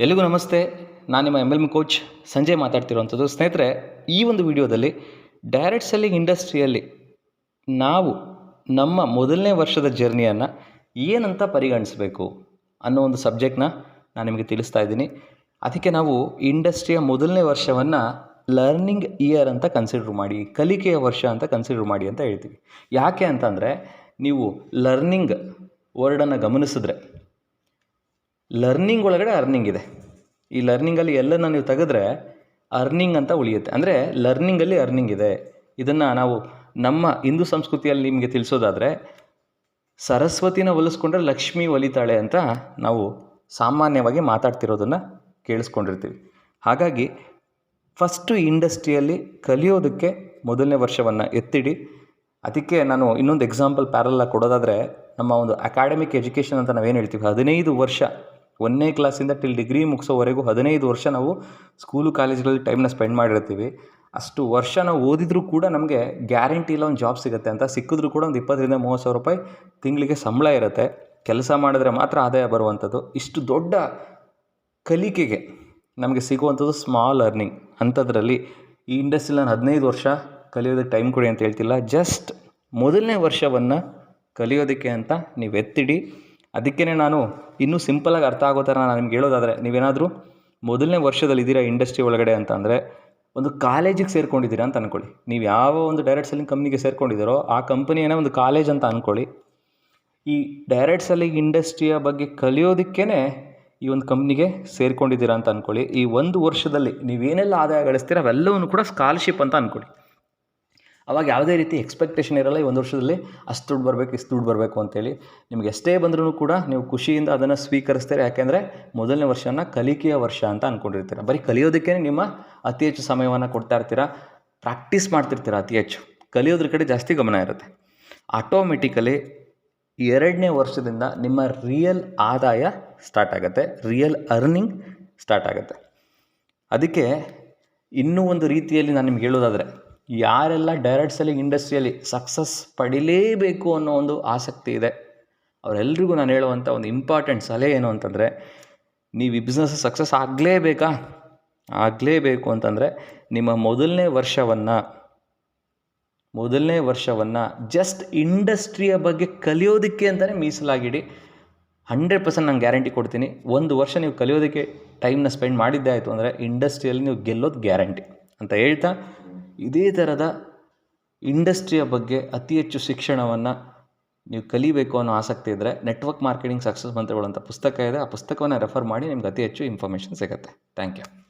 ಎಲ್ಲಿಗೂ ನಮಸ್ತೆ. ನಾನು ನಿಮ್ಮ M L M coach Sanjay ಮಾತಾಡ್ತಿರುವಂಥದ್ದು ಸ್ನೇಹಿತರೆ, ಈ ಒಂದು ವಿಡಿಯೋದಲ್ಲಿ ಡೈರೆಕ್ಟ್ ಸೆಲ್ಲಿಂಗ್ ಇಂಡಸ್ಟ್ರಿಯಲ್ಲಿ ನಾವು ನಮ್ಮ ಮೊದಲನೇ ವರ್ಷದ ಜರ್ನಿಯನ್ನು ಏನಂತ ಪರಿಗಣಿಸಬೇಕು ಅನ್ನೋ ಒಂದು ಸಬ್ಜೆಕ್ಟ್ನ ನಾನು ನಿಮಗೆ ತಿಳಿಸ್ತಾ ಇದ್ದೀನಿ. ಅದಕ್ಕೆ ನಾವು ಇಂಡಸ್ಟ್ರಿಯ ಮೊದಲನೇ ವರ್ಷವನ್ನು ಲರ್ನಿಂಗ್ ಇಯರ್ ಅಂತ ಕನ್ಸಿಡರ್ ಮಾಡಿ, ಕಲಿಕೆಯ ವರ್ಷ ಅಂತ ಕನ್ಸಿಡರ್ ಮಾಡಿ ಅಂತ ಹೇಳ್ತೀವಿ. ಯಾಕೆ ಅಂತಂದರೆ, ನೀವು ಲರ್ನಿಂಗ್ ವರ್ಡನ್ನು ಗಮನಿಸಿದ್ರೆ ಲರ್ನಿಂಗ್ ಒಳಗಡೆ ಅರ್ನಿಂಗ್ ಇದೆ. ಈ ಲರ್ನಿಂಗಲ್ಲಿ ಎಲ್ಲನ ನೀವು ತೆಗೆದ್ರೆ ಅರ್ನಿಂಗ್ ಅಂತ ಉಳಿಯುತ್ತೆ. ಅಂದರೆ ಲರ್ನಿಂಗಲ್ಲಿ ಅರ್ನಿಂಗ್ ಇದೆ. ಇದನ್ನು ನಾವು ನಮ್ಮ ಹಿಂದೂ ಸಂಸ್ಕೃತಿಯಲ್ಲಿ ನಿಮಗೆ ತಿಳಿಸೋದಾದರೆ, ಸರಸ್ವತಿನ ಒಲಿಸ್ಕೊಂಡ್ರೆ ಲಕ್ಷ್ಮಿ ಒಲಿತಾಳೆ ಅಂತ ನಾವು ಸಾಮಾನ್ಯವಾಗಿ ಮಾತಾಡ್ತಿರೋದನ್ನು ಕೇಳಿಸ್ಕೊಂಡಿರ್ತೀವಿ. ಹಾಗಾಗಿ ಫಸ್ಟು ಇಂಡಸ್ಟ್ರಿಯಲ್ಲಿ ಕಲಿಯೋದಕ್ಕೆ ಮೊದಲನೇ ವರ್ಷವನ್ನು ಎತ್ತಿಡಿ. ಅದಕ್ಕೆ ನಾನು ಇನ್ನೊಂದು ಎಕ್ಸಾಂಪಲ್ ಪ್ಯಾರಲ್ಲ ಕೊಡೋದಾದರೆ, ನಮ್ಮ ಒಂದು ಅಕಾಡೆಮಿಕ್ ಎಜುಕೇಷನ್ ಅಂತ ನಾವೇನು ಹೇಳ್ತೀವಿ, ಹದಿನೈದು ವರ್ಷ ಒಂದನೇ ಕ್ಲಾಸಿಂದ ಟಿಲ್ ಡಿಗ್ರಿ ಮುಗಿಸೋವರೆಗೂ ಹದಿನೈದು ವರ್ಷ ನಾವು ಸ್ಕೂಲು ಕಾಲೇಜ್ಗಳಲ್ಲಿ ಟೈಮ್ನ ಸ್ಪೆಂಡ್ ಮಾಡಿರ್ತೀವಿ. ಅಷ್ಟು ವರ್ಷ ನಾವು ಓದಿದರೂ ಕೂಡ ನಮಗೆ ಗ್ಯಾರಂಟಿ ಇಲ್ಲ ಒಂದು ಜಾಬ್ ಸಿಗುತ್ತೆ ಅಂತ ಸಿಕ್ಕಿದ್ರೂ ಕೂಡ ಒಂದು ಇಪ್ಪತ್ತರಿಂದ ಮೂವತ್ತು ಸಾವಿರ ರೂಪಾಯಿ ತಿಂಗಳಿಗೆ ಸಂಬಳ ಇರುತ್ತೆ. ಕೆಲಸ ಮಾಡಿದ್ರೆ ಮಾತ್ರ ಆದಾಯ ಬರುವಂಥದ್ದು. ಇಷ್ಟು ದೊಡ್ಡ ಕಲಿಕೆಗೆ ನಮಗೆ ಸಿಗುವಂಥದ್ದು ಸ್ಮಾಲ್ ಅರ್ನಿಂಗ್ ಅಂಥದ್ರಲ್ಲಿ. ಈ ಇಂಡಸ್ಟ್ರಿಲಿ ನಾನು ಹದಿನೈದು ವರ್ಷ ಕಲಿಯೋದಕ್ಕೆ ಟೈಮ್ ಕೊಡಿ ಅಂತ ಹೇಳ್ತಿಲ್ಲ. ಜಸ್ಟ್ ಮೊದಲನೇ ವರ್ಷವನ್ನು ಕಲಿಯೋದಕ್ಕೆ ಅಂತ ನೀವು ಎತ್ತಿಡಿ. ಅದಕ್ಕೇ ನಾನು ಇನ್ನೂ ಸಿಂಪಲಾಗಿ ಅರ್ಥ ಆಗೋ ಥರ ನಾನು ನಿಮ್ಗೆ ಹೇಳೋದಾದರೆ ನೀವೇನಾದರೂ ಮೊದಲನೇ ವರ್ಷದಲ್ಲಿ ಇದ್ದೀರಾ ಇಂಡಸ್ಟ್ರಿ ಒಳಗಡೆ ಅಂತ ಅಂದರೆ ಒಂದು ಕಾಲೇಜಿಗೆ ಸೇರ್ಕೊಂಡಿದ್ದೀರಾ ಅಂತ ಅಂದ್ಕೊಳ್ಳಿ ನೀವು ಯಾವ ಒಂದು ಡೈರೆಕ್ಟ್ ಸೆಲ್ಲಿಂಗ್ ಕಂಪ್ನಿಗೆ ಸೇರ್ಕೊಂಡಿದ್ದೀರೋ ಆ ಕಂಪ್ನಿಯೇ ಒಂದು ಕಾಲೇಜ್ ಅಂತ ಅಂದ್ಕೊಳ್ಳಿ ಈ ಡೈರೆಕ್ಟ್ ಸೆಲ್ಲಿಂಗ್ ಇಂಡಸ್ಟ್ರಿಯ ಬಗ್ಗೆ ಕಲಿಯೋದಕ್ಕೇ ಈ ಒಂದು ಕಂಪ್ನಿಗೆ ಸೇರ್ಕೊಂಡಿದ್ದೀರಾ ಅಂತ ಅಂದ್ಕೊಳ್ಳಿ ಈ ಒಂದು ವರ್ಷದಲ್ಲಿ ನೀವೇನೆಲ್ಲ ಆದಾಯ ಗಳಿಸ್ತೀರ ಅವೆಲ್ಲವನ್ನು ಕೂಡ ಸ್ಕಾಲರ್ಶಿಪ್ ಅಂತ ಅಂದ್ಕೊಳ್ಳಿ ಅವಾಗ ಯಾವುದೇ ರೀತಿ ಎಕ್ಸ್ಪೆಕ್ಟೇಷನ್ ಇರಲ್ಲ ಈ ಒಂದು ವರ್ಷದಲ್ಲಿ ಅಷ್ಟು ದುಡ್ಡು ಬರಬೇಕು, ಇಷ್ಟು ದುಡ್ಡು ಬರಬೇಕು ಅಂತೇಳಿ. ನಿಮ್ಗೆ ಎಷ್ಟೇ ಬಂದರೂ ಕೂಡ ನೀವು ಖುಷಿಯಿಂದ ಅದನ್ನು ಸ್ವೀಕರಿಸ್ತೀರ. ಯಾಕೆಂದರೆ ಮೊದಲನೇ ವರ್ಷನ ಕಲಿಕೆಯ ವರ್ಷ ಅಂತ ಅಂದ್ಕೊಂಡಿರ್ತೀರ ಬರೀ ಕಲಿಯೋದಕ್ಕೆ ನಿಮ್ಮ ಅತಿ ಹೆಚ್ಚು ಸಮಯವನ್ನು ಕೊಡ್ತಾ ಇರ್ತೀರ. ಪ್ರಾಕ್ಟೀಸ್ ಮಾಡ್ತಿರ್ತೀರ ಅತಿ ಹೆಚ್ಚು. ಕಲಿಯೋದ್ರ ಕಡೆ ಜಾಸ್ತಿ ಗಮನ ಇರುತ್ತೆ. ಆಟೋಮೆಟಿಕಲಿ ಎರಡನೇ ವರ್ಷದಿಂದ ನಿಮ್ಮ ರಿಯಲ್ ಆದಾಯ ಸ್ಟಾರ್ಟ್ ಆಗುತ್ತೆ. ರಿಯಲ್ ಅರ್ನಿಂಗ್ ಸ್ಟಾರ್ಟ್ ಆಗುತ್ತೆ. ಅದಕ್ಕೆ ಇನ್ನೂ ಒಂದು ರೀತಿಯಲ್ಲಿ ನಾನು ನಿಮ್ಗೆ ಹೇಳೋದಾದರೆ ಯಾರೆಲ್ಲ ಡೈರೆಕ್ಟ್ ಸೆಲ್ಲಿಂಗ್ ಇಂಡಸ್ಟ್ರಿಯಲ್ಲಿ ಸಕ್ಸಸ್ ಪಡಿಲೇಬೇಕು ಅನ್ನೋ ಒಂದು ಆಸಕ್ತಿ ಇದೆ ಅವರೆಲ್ಲರಿಗೂ ನಾನು ಹೇಳುವಂಥ ಒಂದು ಇಂಪಾರ್ಟೆಂಟ್ ಸಲಹೆ ಏನು ಅಂತಂದರೆ, ನೀವು ಈ ಬಿಸ್ನೆಸ್ ಸಕ್ಸಸ್ ಆಗಲೇಬೇಕಾ? ಆಗಲೇಬೇಕು ಅಂತಂದರೆ, ನಿಮ್ಮ ಮೊದಲನೇ ವರ್ಷವನ್ನು ಮೊದಲನೇ ವರ್ಷವನ್ನು ಜಸ್ಟ್ ಇಂಡಸ್ಟ್ರಿಯ ಬಗ್ಗೆ ಕಲಿಯೋದಕ್ಕೆ ಅಂತಲೇ ಮೀಸಲಾಗಿಡಿ. ಹಂಡ್ರೆಡ್ ಪರ್ಸೆಂಟ್ ನಾನು ಗ್ಯಾರಂಟಿ ಕೊಡ್ತೀನಿ. ಒಂದು ವರ್ಷ ನೀವು ಕಲಿಯೋದಕ್ಕೆ ಟೈಮ್ನ ಸ್ಪೆಂಡ್ ಮಾಡಿದ್ದೇ ಆಯಿತು ಅಂದರೆ ಇಂಡಸ್ಟ್ರಿಯಲ್ಲಿ ನೀವು ಗೆಲ್ಲೋದು ಗ್ಯಾರಂಟಿ ಅಂತ ಹೇಳ್ತಾ ಇದೇ ಥರದ ಇಂಡಸ್ಟ್ರಿಯ ಬಗ್ಗೆ ಅತಿ ಹೆಚ್ಚು ಶಿಕ್ಷಣವನ್ನು ನೀವು ಕಲಿಬೇಕು ಅನ್ನೋ ಆಸಕ್ತಿ ಇದ್ದರೆ ನೆಟ್ವರ್ಕ್ ಮಾರ್ಕೆಟಿಂಗ್ ಸಕ್ಸಸ್ ಮಂತ್ರಗಳು ಅಂತ ಪುಸ್ತಕ ಇದೆ. ಆ ಪುಸ್ತಕವನ್ನು ರೆಫರ್ ಮಾಡಿ ನಿಮ್ಗೆ ಅತಿ ಹೆಚ್ಚು ಇನ್ಫಾರ್ಮೇಷನ್ ಸಿಗುತ್ತೆ. Thank you